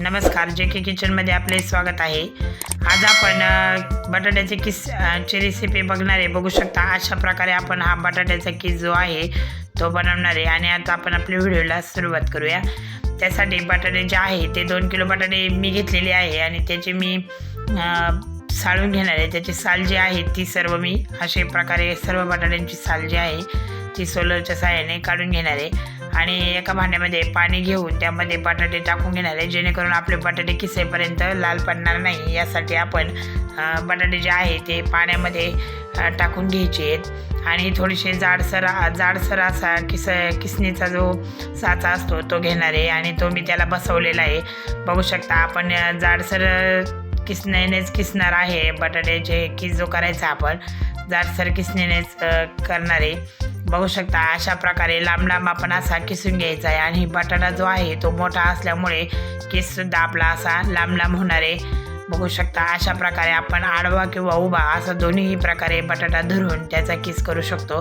नमस्कार जे के किचनमध्ये आपले स्वागत आहे. आज आपण बटाट्याचे किस ची रेसिपी बघणार आहे. बघू शकता अशा प्रकारे आपण हा बटाट्याचा किस जो आहे तो बनवणार आहे. आणि आता आपण आपल्या व्हिडिओला सुरुवात करूया. त्यासाठी बटाटे जे आहे ते दोन किलो बटाटे मी घेतलेले आहे. आणि त्याचे मी साळून घेणार आहे. त्याची साल जी आहे ती सर्व मी अशा प्रकारे सर्व बटाट्यांची साल जी आहे ती सोलरच्या सहाय्याने काढून घेणार आहे. आणि एका भांड्यामध्ये पाणी घेऊन त्यामध्ये बटाटे टाकून घेणार आहे. जेणेकरून आपले बटाटे किसेपर्यंत लाल पडणार नाही. यासाठी आपण बटाटे जे आहे ते पाण्यामध्ये टाकून घ्यायचे आहेत. आणि थोडेसे जाडसर जाडसर असा किस किसणीचा जो साचा असतो तो घेणार आहे. आणि तो मी त्याला बसवलेला आहे. बघू शकता आपण जाडसर किसण्यानेच किसणार आहे. बटाट्याचे किस जो करायचा आपण जाडसर किसण्यानेच करणार आहे. बघू शकता अशा प्रकारे लांब लांब आपण असा किसून घ्यायचा आहे. आणि बटाटा जो आहे तो मोठा असल्यामुळे केससुद्धा आपला असा लांब लांब होणार आहे. बघू शकता अशा प्रकारे आपण आडवा किंवा उभा असं दोन्ही प्रकारे बटाटा धरून त्याचा किस करू शकतो.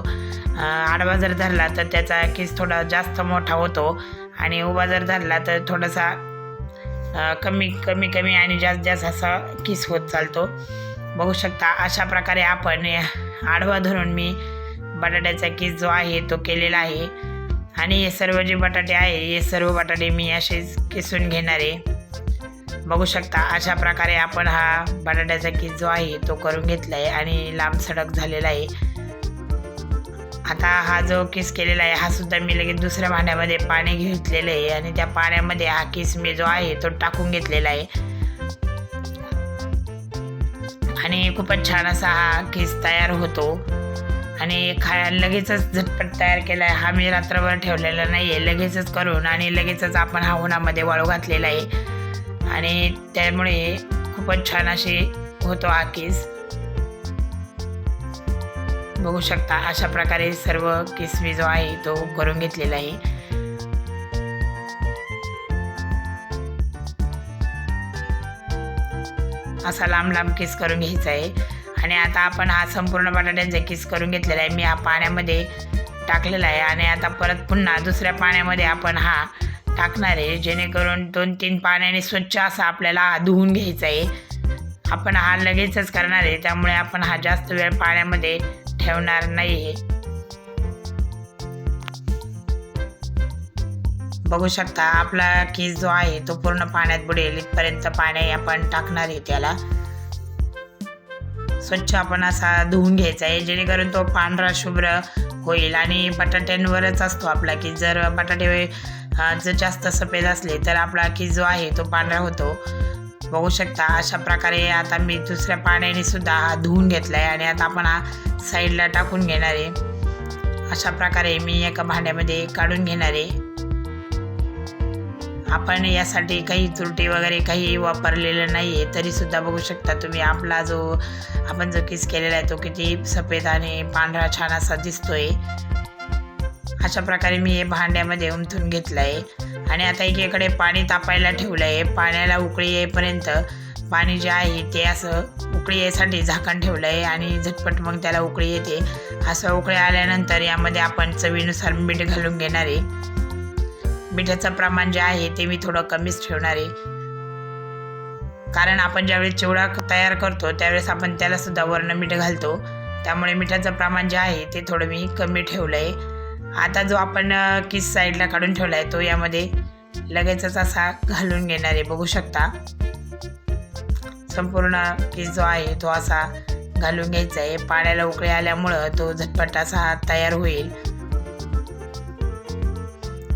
आडवा जर धरला तर त्याचा किस थोडा जास्त मोठा होतो. आणि उभा जर धरला तर थोडासा कमी कमी कमी आणि जास्त जास्त असा किस होत चालतो. बघू शकता अशा प्रकारे आपण आडवा धरून मी बटाट्याचा केस जो आहे तो केलेला आहे. आणि हे सर्व जे बटाटे आहे हे सर्व बटाटे मी असेच किसून घेणार आहे. बघू शकता अशा प्रकारे आपण हा बटाट्याचा केस जो आहे तो करून घेतला आहे आणि लांब सडक झालेला आहे. आता हा जो केस केलेला आहे हा सुद्धा मी लगेच दुसऱ्या भांड्यामध्ये पाणी घेतलेलं आहे आणि त्या पाण्यामध्ये हा केस मी जो आहे तो टाकून घेतलेला आहे. आणि खूपच छान असा हा केस तयार होतो. आणि खायला लगेचच झटपट तयार केला आहे हा मी रात्रभर ठेवलेला नाही आहे लगेचच करून आणि लगेचच आपण हा उन्हामध्ये वाळू घातलेला आहे. आणि त्यामुळे खूपच छान असे होतो हा केस. बघू शकता अशा प्रकारे सर्व किसमी जो आहे तो करून घेतलेला आहे. असा लांब लांब केस करून घ्यायचा आहे. आणि आता आपण हा संपूर्ण बटाट्यांचा किस करून घेतलेला आहे मी हा पाण्यामध्ये टाकलेला आहे आणि आता परत पुन्हा दुसऱ्या पाण्यामध्ये आपण हा टाकणार आहे जेणेकरून दोन तीन पाण्याने स्वच्छ असा आपल्याला हा धुवून घ्यायचा आहे. आपण हा लगेचच करणार आहे त्यामुळे आपण हा जास्त वेळ पाण्यामध्ये ठेवणार नाही आहे. बघू शकता आपला किस जो आहे तो पूर्ण पाण्यात बुडेल इथपर्यंत पाणी आपण टाकणार आहे त्याला. स्वच्छ आपण असा धुवून घ्यायचा आहे. जेणेकरून तो पांढरा शुभ्र होईल. आणि बटाट्यांवरच असतो आपला की जर बटाटे जर जास्त सफेद असले तर आपला की जो आहे तो पांढरा होतो. बघू शकता अशा प्रकारे आता मी दुसऱ्या पाण्याने सुद्धा हा धुवून घेतला आहे आणि आता आपण हा साईडला टाकून घेणार आहे. अशा प्रकारे मी एका भांड्यामध्ये काढून घेणार आहे. आपण यासाठी काही तुरटी वगैरे काही वापरलेलं नाही आहे तरीसुद्धा बघू शकता तुम्ही आपला जो आपण जो किस केलेला आहे तो किती सफेद आणि पांढरा छान असा दिसतोय. अशा प्रकारे मी हे भांड्यामध्ये उमथून घेतलं आहे आणि आता एकीकडे पाणी तापायला ठेवलं आहे पाण्याला उकळी येईपर्यंत पाणी जे आहे ते असं उकळी यायसाठी झाकण ठेवलं आहे आणि झटपट मग त्याला उकळी येते. असं उकळी आल्यानंतर यामध्ये आपण चवीनुसार मीठ घालून घेणार आहे. मिठाचं प्रमाण जे आहे ते मी थोडं कमीच ठेवणार आहे. कारण आपण ज्यावेळेस चिवडा तयार करतो त्यावेळेस आपण त्याला सुद्धा वर्ण मीठ घालतो. त्यामुळे मिठाचं प्रमाण जे आहे ते थोडं मी कमी ठेवलं आहे आता जो आपण किस साईडला काढून ठेवला आहे तो यामध्ये लगेचच असा घालून घेणार आहे बघू शकता. संपूर्ण किस जो आहे तो असा घालून घ्यायचा आहे. पाण्याला उकळी आल्यामुळं तो झटपट असा तयार होईल.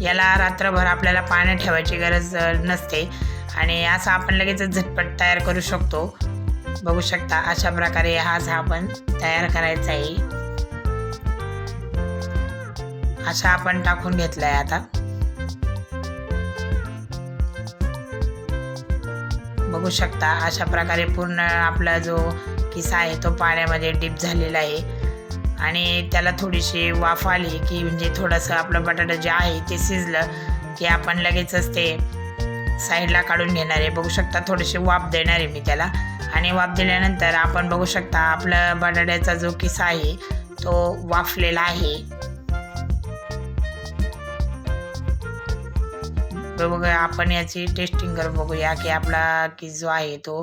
याला रात्रभर आपल्याला पाण्यात ठेवायची गरज नसते. आणि असं आपण लगेचच झटपट तयार करू शकतो. बघू शकता अशा प्रकारे हा हा आपण तयार करायचा आहे. अशा आपण टाकून घेतलाय आता. बघू शकता अशा प्रकारे पूर्ण आपला जो किस्सा आहे तो पाण्यामध्ये डीप झालेला आहे. आणि त्याला थोडीशी वाफ आली की म्हणजे थोडंसं आपलं बटाटा जे आहे ते शिजलं की आपण लगेचच ते साईडला काढून घेणार आहे. बघू शकता थोडीशी वाफ देणार आहे मी त्याला. आणि वाफ दिल्यानंतर आपण बघू शकता आपलं बटाट्याचा जो किस्सा आहे तो वाफलेला आहे. बघूया आपण याची टेस्टिंग करून बघूया की आपला की जो आहे तो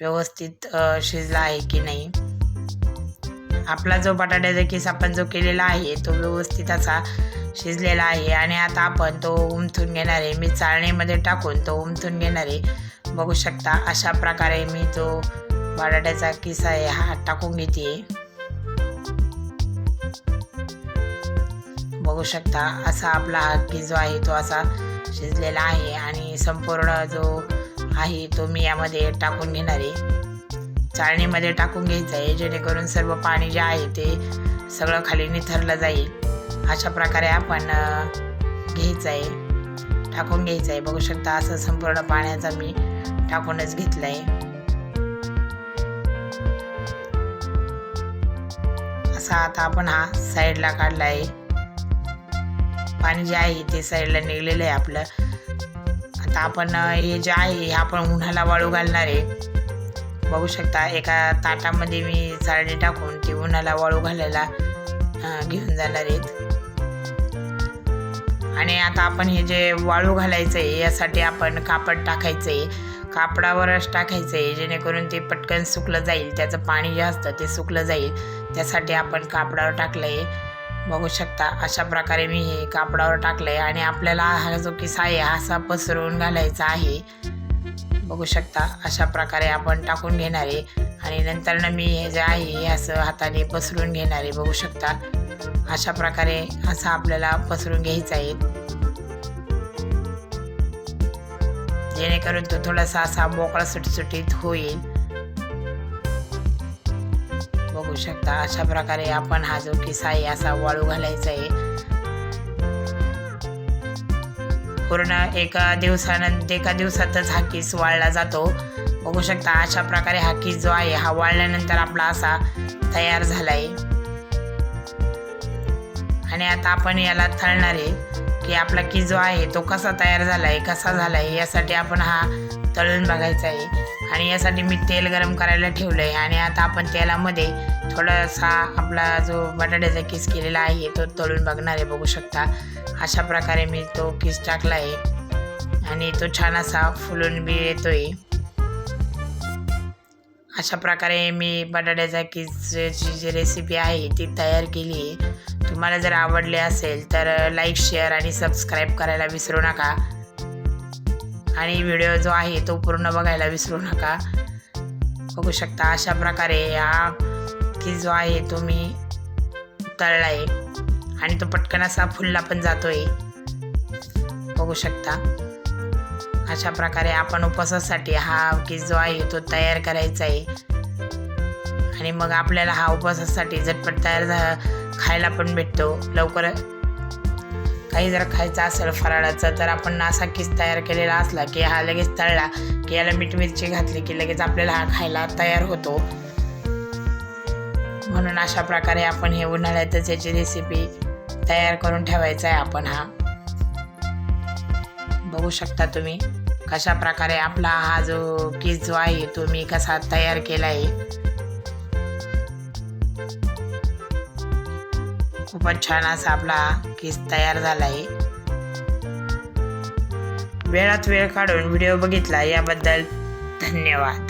व्यवस्थित शिजला आहे की नाही. आपला जो बटाट्याचा किस आपण जो केलेला आहे तो व्यवस्थित असा शिजलेला आहे आणि आता आपण तो उमथून घेणार आहे. मी चाळणीमध्ये टाकून तो उमथून घेणार आहे. बघू शकता अशा प्रकारे मी तो बटाट्याचा किस आहे हा टाकून घेते. बघू शकता असा आपला हा की जो आहे तो असा शिजलेला आहे आणि संपूर्ण जो आहे तो मी यामध्ये टाकून घेणार आहे. चाळणीमध्ये टाकून घ्यायचं आहे जेणेकरून सर्व पाणी जे आहे ते सगळं खाली निथरलं जाईल. अशा प्रकारे आपण घ्यायचं आहे. टाकून घ्यायचं आहे. बघू शकता असं संपूर्ण पाण्याचा मी टाकूनच घेतलं आहे असा आता आपण हा साईडला काढला आहे पाणी जे आहे ते साईडला निघलेलं आहे आपलं. आता आपण हे जे आहे हे आपण उन्हाला वाळू घालणार आहे. बघू शकता एका ताटामध्ये मी चाळणी टाकून ती उन्हाला वाळू घालायला घेऊन जाणार आहेत. आणि आता आपण हे जे वाळू घालायचं आहे यासाठी आपण कापड टाकायचं आहे कापडावरच टाकायचं आहे जेणेकरून ते पटकन सुकलं जाईल. त्याचं पाणी जे असतं ते सुकलं जाईल. त्यासाठी आपण कापडावर टाकलं आहे बघू शकता अशा प्रकारे मी हे कापडावर टाकलं आहे आणि आपल्याला हा जो किस्सा आहे असा पसरवून घालायचा आहे. बघू शकता. अशा प्रकारे आपण टाकून घेणार आहे. आणि नंतरनं मी हे जे आहे हे असं हाताने पसरून घेणार आहे. बघू शकता. अशा प्रकारे असं आपल्याला पसरून घ्यायचं आहे. जेणेकरून तो थोडासा असा मोकळा सुटसुटीत होईल. बघू शकता. अशा प्रकारे आपण हा जो किस्सा आहे असा वाळू घालायचा आहे. पूर्ण एका दिवसानंतर एका दिवसातच हा किस वाळला जातो. बघू शकता अशा प्रकारे हा किस जो आहे हा वाळल्यानंतर आपला असा तयार झाला आहे आणि आता आपण याला थळणार आहे की आपला किस जो आहे तो कसा तयार झाला आहे कसा झाला आहे यासाठी आपण हा तळून बघायचा आहे. आणि यासाठी मी तेल गरम करायला ठेवलं आहे आणि आता आपण तेलामध्ये थोडासा आपला जो बटाट्याचा किस केलेला आहे तो तळून बघणार आहे बघू शकता. अशा प्रकारे मी तो किस टाकला आहे. आणि तो छान असा फुलून बी येतो आहे अशा प्रकारे मी बटाट्याचा किसची जी रेसिपी आहे ती तयार केली आहे. तुम्हाला जर आवडले असेल तर लाईक शेअर आणि सबस्क्राईब करायला विसरू नका. आणि व्हिडिओ जो आहे तो पूर्ण बघायला विसरू नका. बघू शकता अशा प्रकारे हा की जो आहे तो मी तळला आहे आणि तो पटकन असा फुलला पण जातोय. बघू शकता. अशा प्रकारे आपण उपवासासाठी हा की जो आहे तो तयार करायचा आहे आणि मग आपल्याला हा उपवासासाठी झटपट तयार झा खायला पण भेटतो. लवकर काही जर खायचं असेल फराळाचं तर आपण असा किस तयार केलेला असला की हा लगेच तळला की याला मीठ मिरची घातली की लगेच आपल्याला हा खायला तयार होतो. म्हणून अशा प्रकारे आपण हे उन्हाळ्यातच याची रेसिपी तयार करून ठेवायचा आहे आपण हा. बघू शकता तुम्ही कशा प्रकारे आपला हा जो किस जो आहे तो मी कसा तयार केला आहे. खूपच छान असा आपला केस तयार झाला आहे वेळात वेळ काढून व्हिडिओ बघितला याबद्दल धन्यवाद.